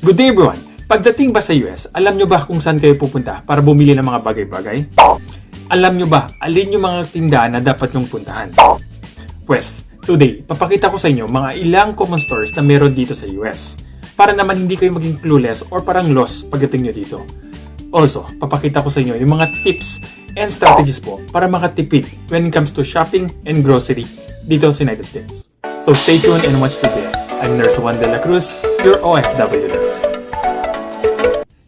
Good day everyone! Pagdating ba sa US, alam nyo ba kung saan kayo pupunta para bumili ng mga bagay-bagay? Alam nyo ba alin yung mga tindahan na dapat nyong puntahan? Pwes, today, papakita ko sa inyo mga ilang common stores na meron dito sa US. Para naman hindi kayo maging clueless or parang lost pagdating nyo dito. Also, papakita ko sa inyo yung mga tips and strategies po para makatipid when it comes to shopping and grocery dito sa United States. So stay tuned and watch today. I'm Nurse Juan de la Cruz, your OFW nurse.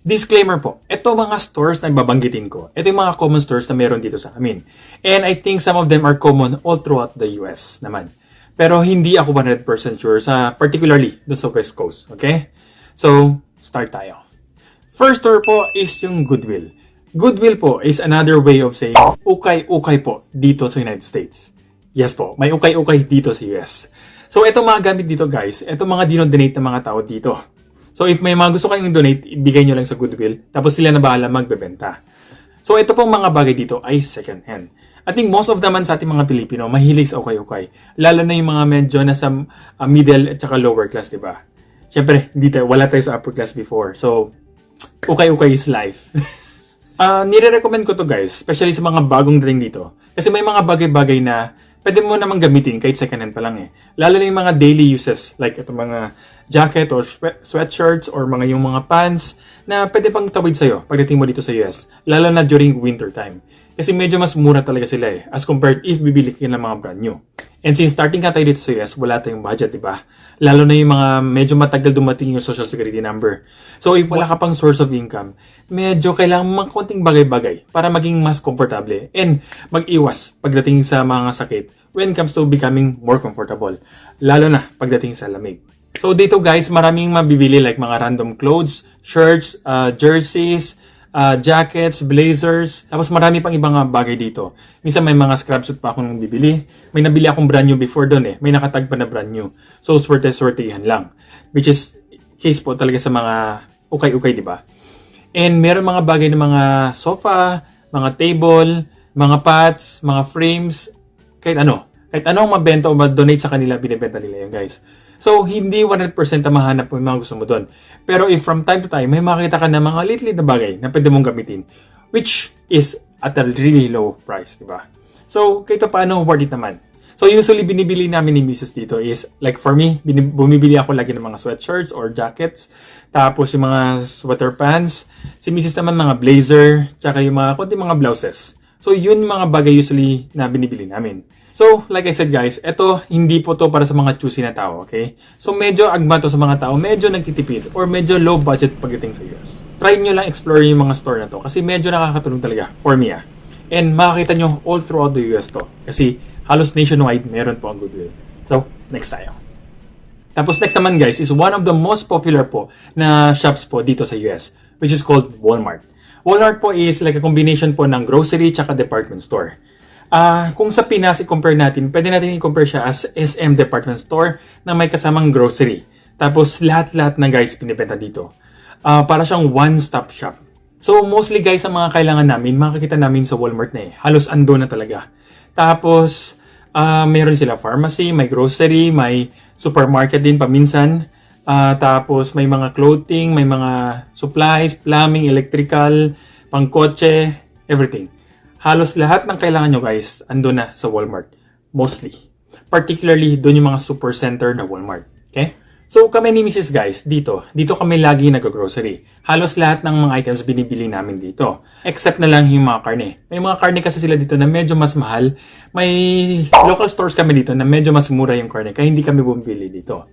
Disclaimer po, ito mga stores na babanggitin ko. Ito yung mga common stores na meron dito sa amin. And I think some of them are common all throughout the US naman. Pero hindi ako 100% sure sa particularly dun sa West Coast. Okay? So, start tayo. First store po is yung Goodwill. Goodwill po is another way of saying ukay-ukay po dito sa United States. Yes po, may ukay-ukay dito sa US. So, ito mga gamit dito guys, ito mga dinodonate ng mga tao dito. So, if may mga gusto kayong donate, ibigay nyo lang sa Goodwill, tapos sila na bahala magbebenta. So, ito pong mga bagay dito ay second hand. I think most of naman sa ating mga Pilipino, mahilig sa ukay-ukay. Lalo na yung mga medyo nasa uh, middle at saka lower class, di ba? Siyempre, hindi tayo, wala tayo sa upper class before. So, ukay-ukay is life. Ah, nire-recommend ko to guys, especially sa mga bagong dating dito. Kasi may mga bagay-bagay na pwede mo namang gamitin kahit second hand pa lang eh. Lalo na yung mga daily uses, like ito mga jacket or swe- sweatshirts or mga yung mga pants na pwede pang tawid sa'yo pagdating mo dito sa US. Lalo na during winter time. Kasi medyo mas mura talaga sila eh, as compared if bibili ka ng mga brand new. And since starting ka tayo dito sa US, wala tayong budget, di ba? Lalo na yung mga medyo matagal dumating yung social security number. So if wala ka pang source of income, medyo kailangan mga konting bagay-bagay para maging mas komportable and mag-iwas pagdating sa mga sakit when it comes to becoming more comfortable. Lalo na pagdating sa lamig. So dito guys, maraming mabibili like mga random clothes, shirts, uh, jerseys, uh, jackets, blazers, tapos marami pang ibang bagay dito. Minsan may mga scrub suit pa akong bibili. May nabili akong brand new before doon eh. May nakatag pa na brand new. So, swerte-swertehan lang. Which is case po talaga sa mga ukay-ukay, di ba? And meron mga bagay na mga sofa, mga table, mga pots, mga frames, kahit ano. Kahit anong mabenta o ma-donate sa kanila, binibenta nila yan, guys. So, hindi 100% na mahanap mo yung mga gusto mo doon. Pero if from time to time, may makita ka na mga little na bagay na pwede mong gamitin, which is at a really low price, di ba? So, kahit pa paano, worth it naman. So, usually, binibili namin ni Mrs. dito is, like for me, bumibili ako lagi ng mga sweatshirts or jackets. Tapos, yung mga sweater pants. Si Mrs. naman, mga blazer. Tsaka yung mga, konti mga blouses. So, yun mga bagay usually na binibili namin. So, like I said guys, ito hindi po to para sa mga choosy na tao, okay? So, medyo agma to sa mga tao, medyo nagtitipid or medyo low budget pagdating sa US. Try nyo lang explore yung mga store na to kasi medyo nakakatulong talaga for me ah. And makakita nyo all throughout the US to kasi halos nationwide meron po ang Goodwill. So, next tayo. Tapos next naman guys is one of the most popular po na shops po dito sa US which is called Walmart. Walmart po is like a combination po ng grocery tsaka department store. Ah, kung sa Pinas i-compare natin, pwede natin i-compare siya as SM department store na may kasamang grocery. Tapos lahat-lahat na guys pinibenta dito. Ah, para siyang one-stop shop. So mostly guys ang mga kailangan namin, makikita namin sa Walmart na eh. Halos ando na talaga. Tapos ah meron sila pharmacy, may grocery, may supermarket din paminsan. Ah, tapos may mga clothing, may mga supplies, plumbing, electrical, pangkotse, everything halos lahat ng kailangan nyo guys, ando na sa Walmart. Mostly. Particularly, doon yung mga super center na Walmart. Okay? So, kami ni Mrs. guys, dito, dito kami lagi nag-grocery. Halos lahat ng mga items binibili namin dito. Except na lang yung mga karne. May mga karne kasi sila dito na medyo mas mahal. May local stores kami dito na medyo mas mura yung karne. Kaya hindi kami bumili dito.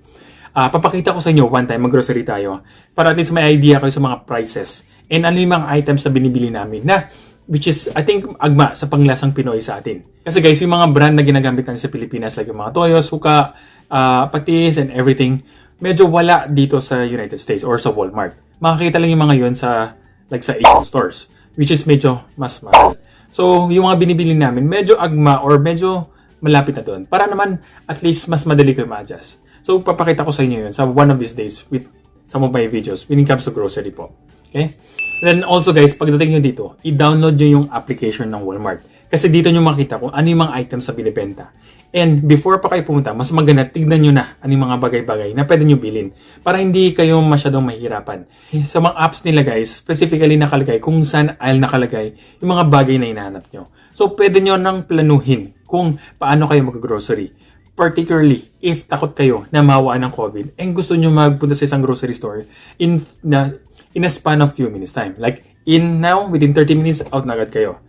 Ah, papakita ko sa inyo one time mag-grocery tayo para at least may idea kayo sa mga prices and ano yung mga items na binibili namin na which is, I think, agma sa panglasang Pinoy sa atin. Kasi guys, yung mga brand na ginagamit natin sa Pilipinas, like yung mga toyo, suka, uh, patis, and everything, medyo wala dito sa United States or sa Walmart. Makakita lang yung mga yun sa, like sa Asian stores, which is medyo mas mahal. So, yung mga binibili namin, medyo agma or medyo malapit na doon. Para naman, at least, mas madali kayo ma-adjust. So, papakita ko sa inyo yun sa one of these days with some of my videos when it comes to grocery po. Okay? Then also guys, pagdating nyo dito, i-download nyo yung application ng Walmart. Kasi dito nyo makita kung ano yung mga items sa binibenta. And before pa kayo pumunta, mas maganda tignan nyo na ano yung mga bagay-bagay na pwede nyo bilhin para hindi kayo masyadong mahirapan. Sa mga apps nila guys, specifically nakalagay kung saan aisle nakalagay yung mga bagay na hinahanap nyo. So pwede nyo nang planuhin kung paano kayo mag-grocery. Particularly if takot kayo na mawaan ng COVID and gusto nyo magpunta sa isang grocery store in, na, in a span of few minutes time. Like in now, within 30 minutes, out na agad kayo.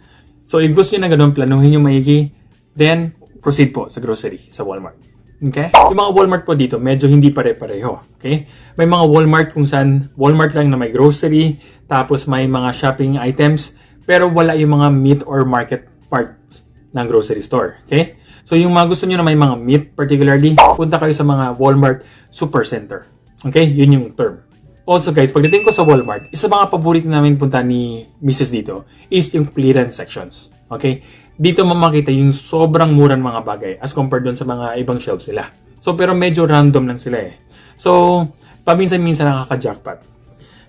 So if gusto nyo na ganun, planuhin nyo maigi, then proceed po sa grocery sa Walmart. Okay? Yung mga Walmart po dito, medyo hindi pare-pareho. Okay? May mga Walmart kung saan Walmart lang na may grocery, tapos may mga shopping items, pero wala yung mga meat or market parts ng grocery store. Okay? So yung mga gusto nyo na may mga meat, particularly, punta kayo sa mga Walmart Supercenter. Okay? Yun yung term. Also guys, pagdating ko sa Walmart, isa mga paborito namin punta ni Mrs. dito is yung clearance sections. Okay? Dito mamakita yung sobrang murang mga bagay as compared dun sa mga ibang shelves nila. So pero medyo random lang sila eh. So, paminsan-minsan nakaka-jackpot.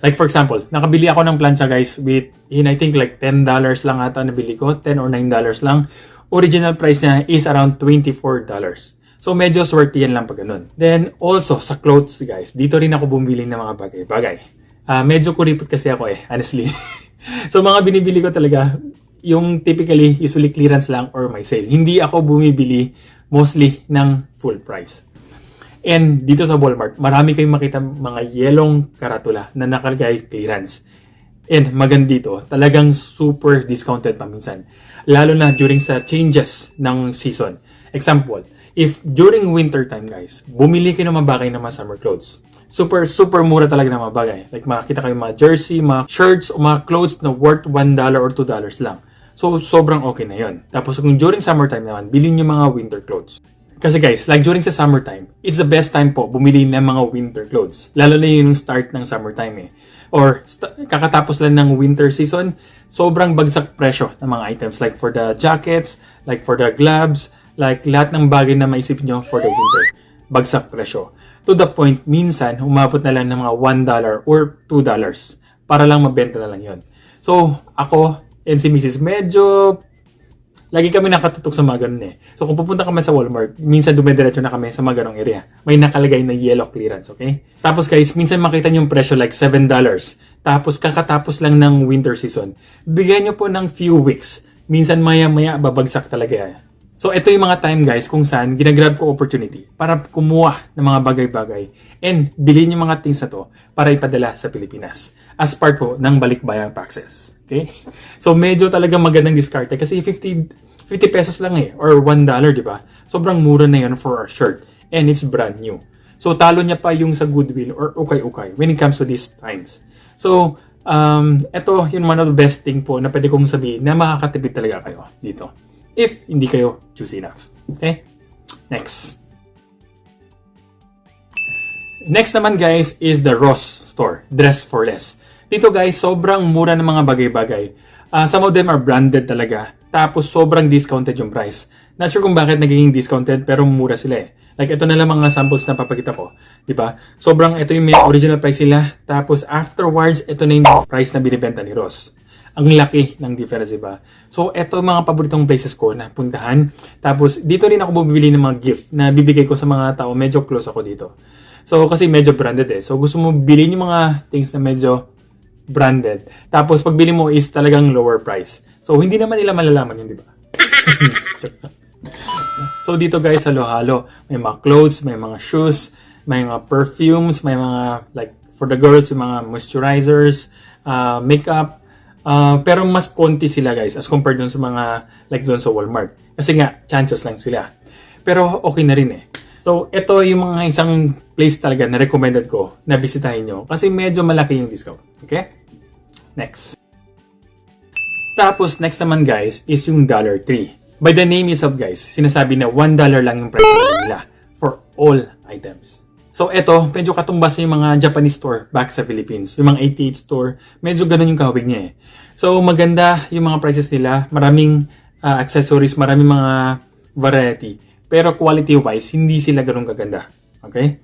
Like for example, nakabili ako ng plancha guys with, in I think like $10 lang ata nabili ko, 10 or $9 lang. Original price niya is around $24. So medyo swerte yan lang pag ganun. Then also sa clothes guys, dito rin ako bumili ng mga bagay-bagay. Ah, medyo kuripot kasi ako eh, honestly. so mga binibili ko talaga, yung typically, usually clearance lang or may sale. Hindi ako bumibili mostly ng full price. And dito sa Walmart, marami kayong makita mga yelong karatula na nakalagay clearance. And maganda dito, talagang super discounted pa minsan. Lalo na during sa changes ng season. Example, if during winter time guys, bumili kayo ng mga bagay na mga summer clothes. Super, super mura talaga ng mga bagay. Like makakita kayo mga jersey, mga shirts, o mga clothes na worth $1 or $2 lang. So, sobrang okay na yon. Tapos kung during summertime naman, bilhin nyo mga winter clothes. Kasi guys, like during sa summertime, it's the best time po bumili ng mga winter clothes. Lalo na yung start ng summertime eh. Or kakatapos lang ng winter season, sobrang bagsak presyo ng mga items. Like for the jackets, like for the gloves, like lahat ng bagay na maisip nyo for the winter. Bagsak presyo. To the point, minsan, umabot na lang ng mga $1 or $2 para lang mabenta na lang yon. So, ako and si Mrs. medyo lagi kami nakatutok sa mga ganun eh. So kung pupunta kami sa Walmart, minsan dumediretso na kami sa mga ganong area. May nakalagay na yellow clearance, okay? Tapos guys, minsan makita niyo yung presyo like $7. Tapos kakatapos lang ng winter season. Bigyan niyo po ng few weeks. Minsan maya-maya babagsak talaga yan. So ito yung mga time guys kung saan ginagrab ko opportunity para kumuha ng mga bagay-bagay and bilhin yung mga things na to para ipadala sa Pilipinas as part po ng balikbayan taxes. Okay? So medyo talaga magandang diskarte kasi 50 50 pesos lang eh or 1 dollar, di ba? Sobrang mura na yun for a shirt and it's brand new. So talo niya pa yung sa Goodwill or ukay-ukay when it comes to these times. So um, ito yung one of the best thing po na pwede kong sabihin na makakatipid talaga kayo dito. If hindi kayo choosy enough. Okay? Next. Next naman guys is the Ross store, Dress for Less. Dito guys, sobrang mura ng mga bagay-bagay. Ah, some of them are branded talaga. Tapos sobrang discounted yung price. Not sure kung bakit nagiging discounted pero mura sila eh. Like ito na lang mga samples na papakita ko, 'di ba? Sobrang ito yung may original price nila. Tapos afterwards, ito na yung price na binibenta ni Ross. Ang laki ng difference, 'di ba? So yung mga paboritong places ko na puntahan. Tapos dito rin ako bumibili ng mga gift na bibigay ko sa mga tao. Medyo close ako dito. So kasi medyo branded eh. So gusto mo bilhin yung mga things na medyo branded. Tapos pagbili mo is talagang lower price. So hindi naman nila malalaman yun, di ba? so dito guys, halo-halo. May mga clothes, may mga shoes, may mga perfumes, may mga like for the girls, yung mga moisturizers, uh, makeup. Uh, pero mas konti sila guys as compared dun sa mga like doon sa Walmart. Kasi nga, chances lang sila. Pero okay na rin eh. So, ito yung mga isang place talaga na recommended ko na bisitahin nyo kasi medyo malaki yung discount. Okay? Next. Tapos, next naman guys, is yung Dollar Tree. By the name is of guys, sinasabi na $1 lang yung price nila for all items. So, eto, medyo katumbas yung mga Japanese store back sa Philippines. Yung mga 88 store, medyo ganun yung kahawig niya eh. So, maganda yung mga prices nila. Maraming uh, accessories, maraming mga variety. Pero quality-wise, hindi sila ganun kaganda. Okay?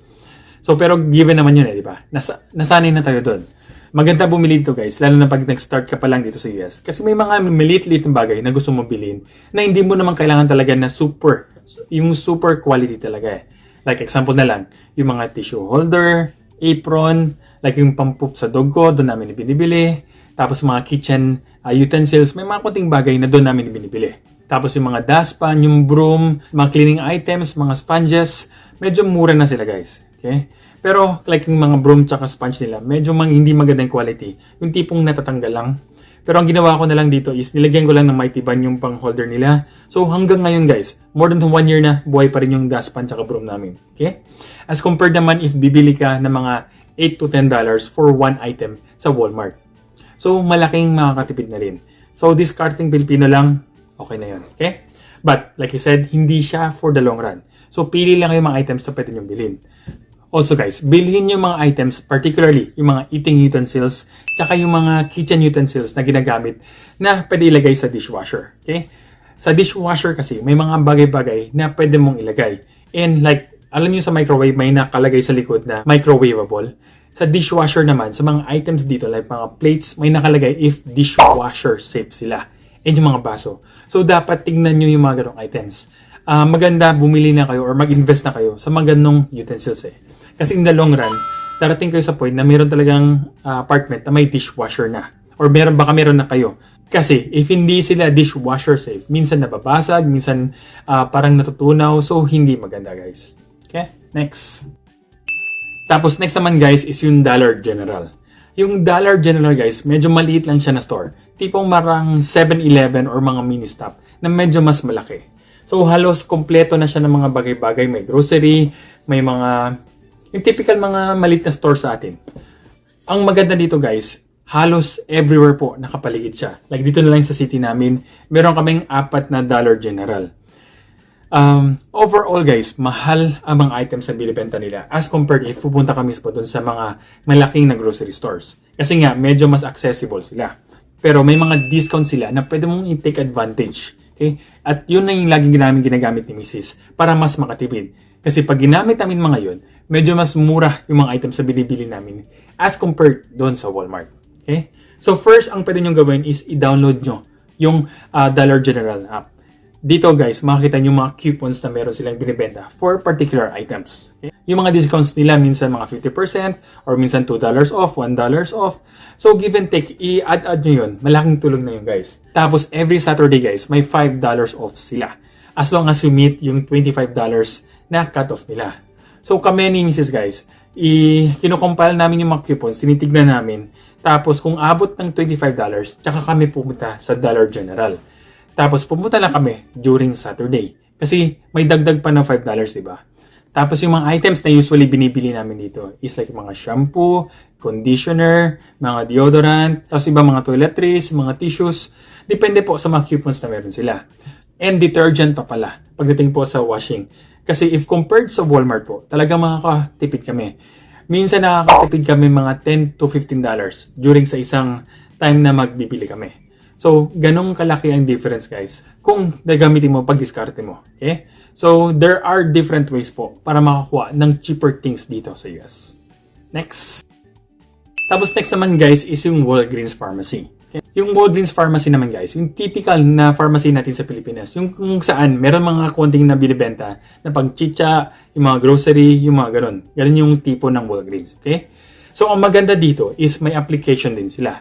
So, pero given naman yun eh, di ba? Nasa, nasanay na tayo doon. Maganda bumili dito guys, lalo na pag nag-start ka pa lang dito sa US. Kasi may mga maliit-liit na bagay na gusto mo bilhin na hindi mo naman kailangan talaga na super, yung super quality talaga eh. Like example na lang, yung mga tissue holder, apron, like yung pampoop sa dog ko, doon namin binibili. Tapos mga kitchen uh, utensils, may mga kunting bagay na doon namin binibili. Tapos yung mga dustpan, yung broom, mga cleaning items, mga sponges, medyo mura na sila guys. Okay? Pero like yung mga broom tsaka sponge nila, medyo mang hindi magandang quality. Yung tipong natatanggal lang. Pero ang ginawa ko na lang dito is nilagyan ko lang ng mighty ban yung pang holder nila. So hanggang ngayon guys, more than one year na, buhay pa rin yung dustpan tsaka broom namin. Okay? As compared naman if bibili ka ng mga 8 to 10 dollars for one item sa Walmart. So malaking makakatipid na rin. So discarding Pilipino lang, okay na yun. Okay? But like I said, hindi siya for the long run. So pili lang kayo mga items na pwede nyo bilhin. Also guys, bilhin yung mga items, particularly yung mga eating utensils, tsaka yung mga kitchen utensils na ginagamit na pwede ilagay sa dishwasher. Okay? Sa dishwasher kasi, may mga bagay-bagay na pwede mong ilagay. And like, alam niyo sa microwave, may nakalagay sa likod na microwavable. Sa dishwasher naman, sa mga items dito, like mga plates, may nakalagay if dishwasher safe sila. And yung mga baso. So, dapat tignan nyo yung mga ganong items. Ah, maganda bumili na kayo or mag-invest na kayo sa mga ganong utensils eh. Kasi in the long run, darating kayo sa point na meron talagang ah, apartment na may dishwasher na. Or meron baka meron na kayo. Kasi if hindi sila dishwasher safe, minsan nababasag, minsan ah, parang natutunaw, so hindi maganda guys. Okay, next. Tapos next naman guys is yung Dollar General. Yung Dollar General guys, medyo maliit lang siya na store. Tipong marang 7-Eleven or mga mini stop na medyo mas malaki. So halos kompleto na siya ng mga bagay-bagay. May grocery, may mga yung typical mga maliit na store sa atin. Ang maganda dito guys, halos everywhere po nakapaligid siya. Like dito na lang sa city namin, meron kaming apat na Dollar General. Um, overall guys, mahal ang mga items na binibenta nila as compared if pupunta kami po dun sa mga malaking na grocery stores. Kasi nga, medyo mas accessible sila. Pero may mga discount sila na pwede mong i-take advantage. Okay? At yun na yung laging ginamit ginagamit ni Mrs. para mas makatipid. Kasi pag ginamit namin mga yun, medyo mas mura yung mga items na binibili namin as compared doon sa Walmart. Okay? So first, ang pwede nyo gawin is i-download nyo yung ah, Dollar General app. Dito guys, makikita nyo mga coupons na meron silang binibenta for particular items. Okay? Yung mga discounts nila minsan mga 50% or minsan $2 off, $1 off. So give and take, i-add-add nyo yun. Malaking tulong na yun guys. Tapos every Saturday guys, may $5 off sila. As long as you meet yung $25 na cut-off nila. So kami ni Mrs. guys, i kinocompile namin yung mga coupons, tinitignan namin. Tapos kung abot ng $25, tsaka kami pumunta sa Dollar General. Tapos pumunta lang kami during Saturday. Kasi may dagdag pa ng $5, di ba? Tapos yung mga items na usually binibili namin dito is like mga shampoo, conditioner, mga deodorant, tapos iba mga toiletries, mga tissues. Depende po sa mga coupons na meron sila. And detergent pa pala pagdating po sa washing. Kasi if compared sa Walmart po, talaga makakatipid kami. Minsan nakakatipid kami mga 10 to 15 dollars during sa isang time na magbibili kami. So, ganong kalaki ang difference guys kung gagamitin mo pag diskarte mo. Okay? So, there are different ways po para makakuha ng cheaper things dito sa US. Next. Tapos next naman guys is yung Walgreens Pharmacy. Yung Walgreens Pharmacy naman guys, yung typical na pharmacy natin sa Pilipinas, yung kung saan meron mga konting na binibenta na pang chicha, yung mga grocery, yung mga ganun. Ganun yung tipo ng Walgreens. Okay? So, ang maganda dito is may application din sila.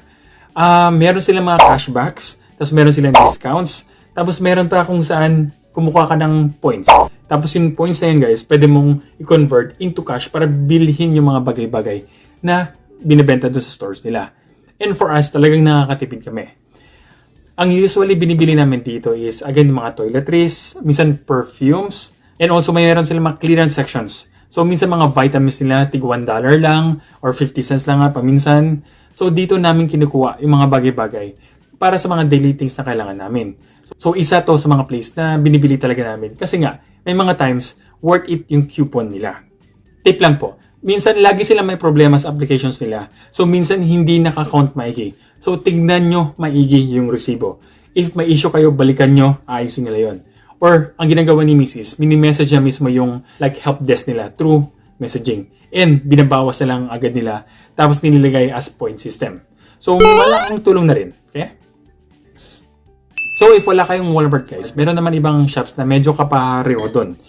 Ah, meron silang mga cashbacks, tapos meron silang discounts, tapos meron pa kung saan kumukuha ka ng points. Tapos yung points na yun guys, pwede mong i-convert into cash para bilhin yung mga bagay-bagay na binibenta doon sa stores nila. And for us, talagang nakakatipid kami. Ang usually binibili namin dito is, again, mga toiletries, minsan perfumes, and also mayroon silang mga clearance sections. So, minsan mga vitamins nila, tig $1 lang, or 50 cents lang nga paminsan. So, dito namin kinukuha yung mga bagay-bagay para sa mga daily things na kailangan namin. So, isa to sa mga place na binibili talaga namin. Kasi nga, may mga times, worth it yung coupon nila. Tip lang po, minsan lagi sila may problema sa applications nila. So, minsan hindi nakakount maigi. So, tignan nyo maigi yung resibo. If may issue kayo, balikan nyo, ayusin nila yon. Or, ang ginagawa ni Mrs., mini-message niya mismo yung like help desk nila through messaging. And binabawas na lang agad nila tapos nililagay as point system. So malaking tulong na rin. Okay? So if wala kayong Walmart guys, meron naman ibang shops na medyo kapareho doon.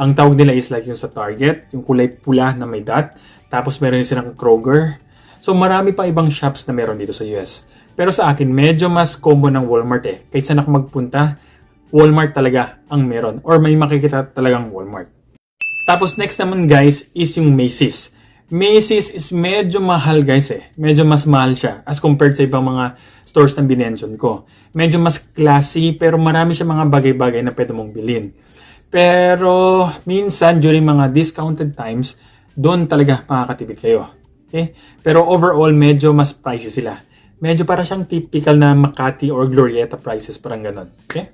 Ang tawag nila is like yung sa Target, yung kulay pula na may dot. Tapos meron din silang Kroger. So marami pa ibang shops na meron dito sa US. Pero sa akin, medyo mas combo ng Walmart eh. Kahit saan ako magpunta, Walmart talaga ang meron. Or may makikita talagang Walmart. Tapos next naman guys is yung Macy's. Macy's is medyo mahal guys eh. Medyo mas mahal siya as compared sa ibang mga stores na binention ko. Medyo mas classy pero marami siya mga bagay-bagay na pwede mong bilhin. Pero minsan during mga discounted times, doon talaga makakatipid kayo. Okay? Pero overall, medyo mas pricey sila. Medyo para siyang typical na Makati or Glorieta prices, parang ganon. Okay?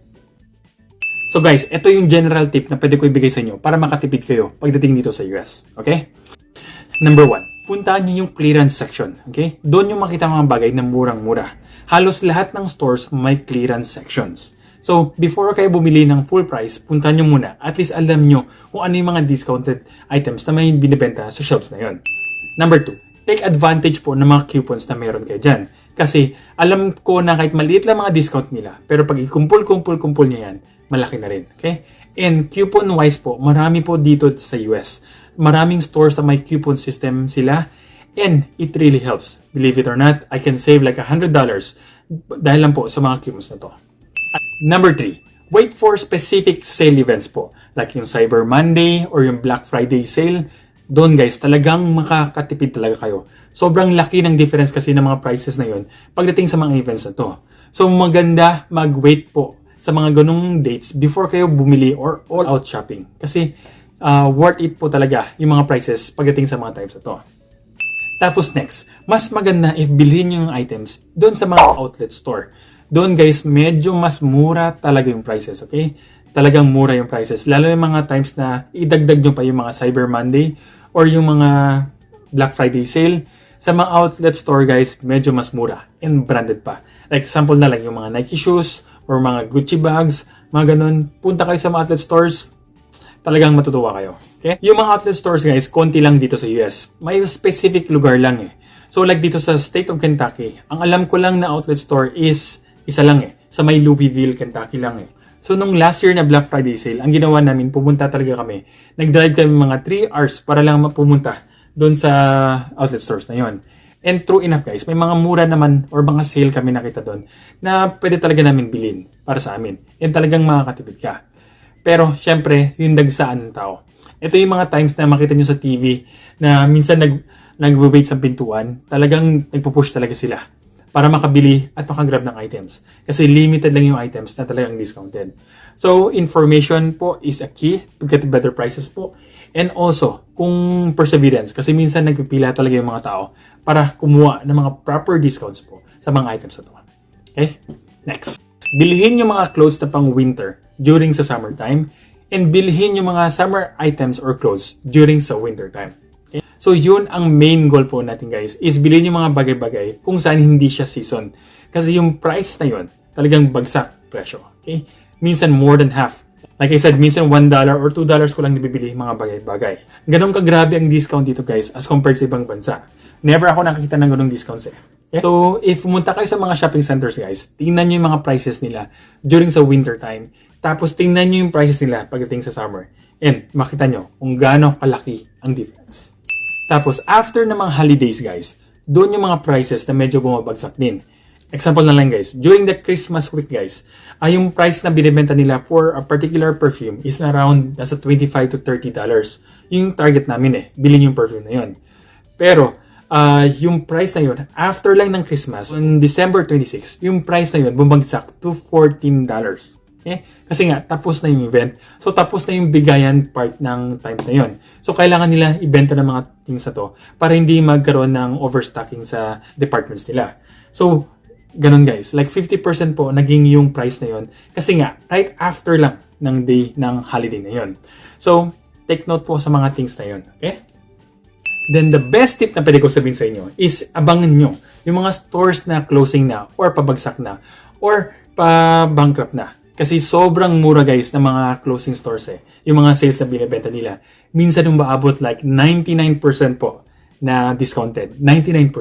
So guys, ito yung general tip na pwede ko ibigay sa inyo para makatipid kayo pagdating dito sa US. Okay? Number one, puntahan niyo yung clearance section. Okay? Doon yung makita mga bagay na murang-mura. Halos lahat ng stores may clearance sections. So, before kayo bumili ng full price, puntahan nyo muna. At least alam nyo kung ano yung mga discounted items na may binibenta sa shops na yon. Number two, take advantage po ng mga coupons na meron kayo dyan. Kasi alam ko na kahit maliit lang mga discount nila, pero pag ikumpul-kumpul-kumpul nyo yan, malaki na rin. Okay? And coupon-wise po, marami po dito sa US. Maraming stores na may coupon system sila. And it really helps. Believe it or not, I can save like $100 dahil lang po sa mga coupons na to. Number 3, wait for specific sale events po. Like yung Cyber Monday or yung Black Friday sale. Doon guys, talagang makakatipid talaga kayo. Sobrang laki ng difference kasi ng mga prices na yun pagdating sa mga events na to. So maganda mag-wait po sa mga ganung dates before kayo bumili or all out shopping. Kasi uh, worth it po talaga yung mga prices pagdating sa mga times na to. Tapos next, mas maganda if bilhin yung items doon sa mga outlet store. Doon guys, medyo mas mura talaga yung prices, okay? Talagang mura yung prices. Lalo yung mga times na idagdag nyo pa yung mga Cyber Monday or yung mga Black Friday sale. Sa mga outlet store guys, medyo mas mura and branded pa. Like example na lang yung mga Nike shoes or mga Gucci bags, mga ganun. Punta kayo sa mga outlet stores, talagang matutuwa kayo. Okay? Yung mga outlet stores guys, konti lang dito sa US. May specific lugar lang eh. So like dito sa state of Kentucky, ang alam ko lang na outlet store is isa lang eh. Sa may Louisville, Kentucky lang eh. So nung last year na Black Friday sale, ang ginawa namin, pumunta talaga kami. Nag-drive kami mga 3 hours para lang mapumunta doon sa outlet stores na yon. And true enough guys, may mga mura naman or mga sale kami nakita doon na pwede talaga namin bilhin para sa amin. And talagang makakatipid ka. Pero syempre, yung dagsaan ng tao. Ito yung mga times na makita nyo sa TV na minsan nag, nag-wait sa pintuan, talagang nagpo-push talaga sila para makabili at makagrab ng items. Kasi limited lang yung items na talagang discounted. So, information po is a key to get better prices po. And also, kung perseverance, kasi minsan nagpipila talaga yung mga tao para kumuha ng mga proper discounts po sa mga items na to. Okay? Next. Bilhin yung mga clothes na pang winter during sa summertime and bilhin yung mga summer items or clothes during sa winter time. So yun ang main goal po natin guys is bilhin yung mga bagay-bagay kung saan hindi siya season. Kasi yung price na yun talagang bagsak presyo. Okay? Minsan more than half. Like I said, minsan $1 or $2 ko lang nabibili mga bagay-bagay. Ganon kagrabe ang discount dito guys as compared sa ibang bansa. Never ako nakakita ng ganong discounts eh. Okay? So, if pumunta kayo sa mga shopping centers guys, tingnan nyo yung mga prices nila during sa winter time. Tapos tingnan nyo yung prices nila pagdating sa summer. And makita nyo kung gaano kalaki ang difference. Tapos, after ng mga holidays guys, doon yung mga prices na medyo bumabagsak din. Example na lang guys, during the Christmas week guys, ay yung price na binibenta nila for a particular perfume is around nasa 25 to 30 dollars. Yung target namin eh, bilhin yung perfume na yun. Pero, uh, yung price na yun, after lang ng Christmas, on December 26, yung price na yun bumagsak to 14 dollars. Okay? Kasi nga, tapos na yung event. So, tapos na yung bigayan part ng times na yun. So, kailangan nila ibenta ng mga things na to para hindi magkaroon ng overstocking sa departments nila. So, ganun guys. Like 50% po naging yung price na yun. Kasi nga, right after lang ng day ng holiday na yun. So, take note po sa mga things na yun. Okay? Then the best tip na pwede ko sabihin sa inyo is abangan nyo yung mga stores na closing na or pabagsak na or pa-bankrupt na. Kasi sobrang mura guys ng mga closing stores eh. Yung mga sales na binibenta nila. Minsan yung maabot like 99% po na discounted. 99%.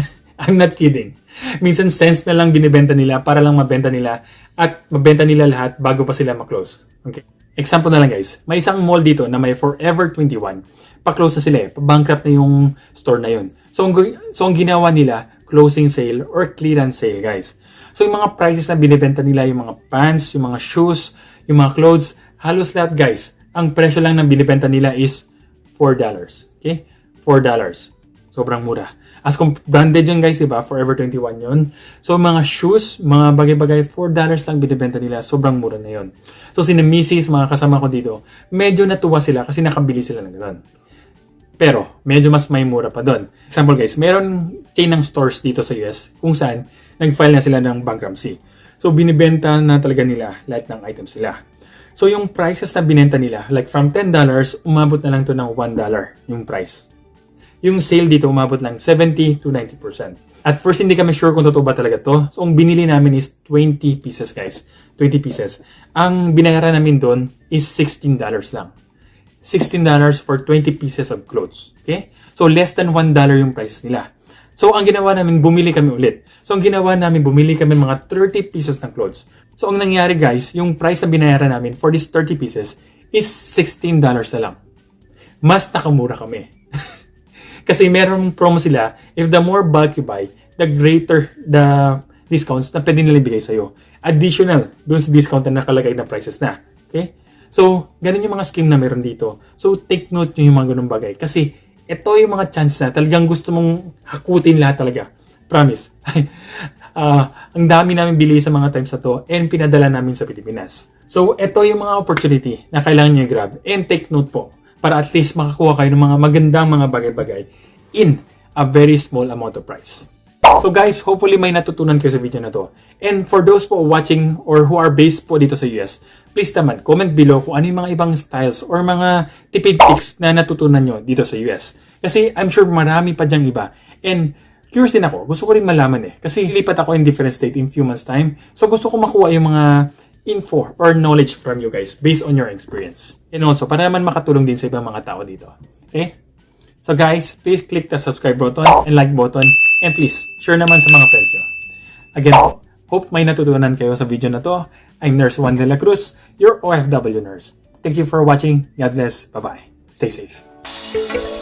I'm not kidding. Minsan cents na lang binibenta nila para lang mabenta nila at mabenta nila lahat bago pa sila ma-close. Okay. Example na lang guys. May isang mall dito na may Forever 21. Pa-close na sila eh. Pa-bankrupt na yung store na yun. So, so, ang ginawa nila, closing sale or clearance sale guys. So, yung mga prices na binibenta nila, yung mga pants, yung mga shoes, yung mga clothes, halos lahat guys, ang presyo lang ng binibenta nila is $4. Okay? $4. Sobrang mura. As kung branded yun guys, diba? Forever 21 yun. So, mga shoes, mga bagay-bagay, $4 lang binibenta nila. Sobrang mura na yun. So, sina Mrs., mga kasama ko dito, medyo natuwa sila kasi nakabili sila ng ganun. Pero, medyo mas may mura pa doon. Example guys, meron chain ng stores dito sa US kung saan nag-file na sila ng bankruptcy. So, binibenta na talaga nila lahat ng items nila. So, yung prices na binenta nila, like from $10, umabot na lang to ng $1 yung price. Yung sale dito umabot lang 70 to 90%. At first, hindi kami sure kung totoo ba talaga to. So, ang binili namin is 20 pieces, guys. 20 pieces. Ang binayaran namin doon is $16 lang. $16 for 20 pieces of clothes. Okay? So, less than $1 yung prices nila. So, ang ginawa namin, bumili kami ulit. So, ang ginawa namin, bumili kami mga 30 pieces ng clothes. So, ang nangyari guys, yung price na binayaran namin for these 30 pieces is $16 na lang. Mas nakamura kami. Kasi merong promo sila, if the more bulk you buy, the greater the discounts na pwede nila ibigay sa'yo. Additional dun sa discount na nakalagay na prices na. Okay? So, ganun yung mga scheme na meron dito. So, take note nyo yung mga ganung bagay. Kasi, ito yung mga chance na talagang gusto mong hakutin lahat talaga. Promise. Ah, ang dami namin bili sa mga times na to and pinadala namin sa Pilipinas. So, ito yung mga opportunity na kailangan nyo i-grab. And take note po para at least makakuha kayo ng mga magandang mga bagay-bagay in a very small amount of price. So guys, hopefully may natutunan kayo sa video na to. And for those po watching or who are based po dito sa US, please naman comment below kung ano yung mga ibang styles or mga tipid tips na natutunan nyo dito sa US. Kasi I'm sure marami pa dyang iba. And curious din ako, gusto ko rin malaman eh. Kasi lipat ako in different state in few months time. So gusto ko makuha yung mga info or knowledge from you guys based on your experience. And also, para naman makatulong din sa ibang mga tao dito. Okay? So guys, please click the subscribe button and like button and please share naman sa mga friends nyo. Again hope may natutunan kayo sa video na to. I'm Nurse Juan de la Cruz, your OFW nurse. Thank you for watching. God bless. Bye-bye. Stay safe.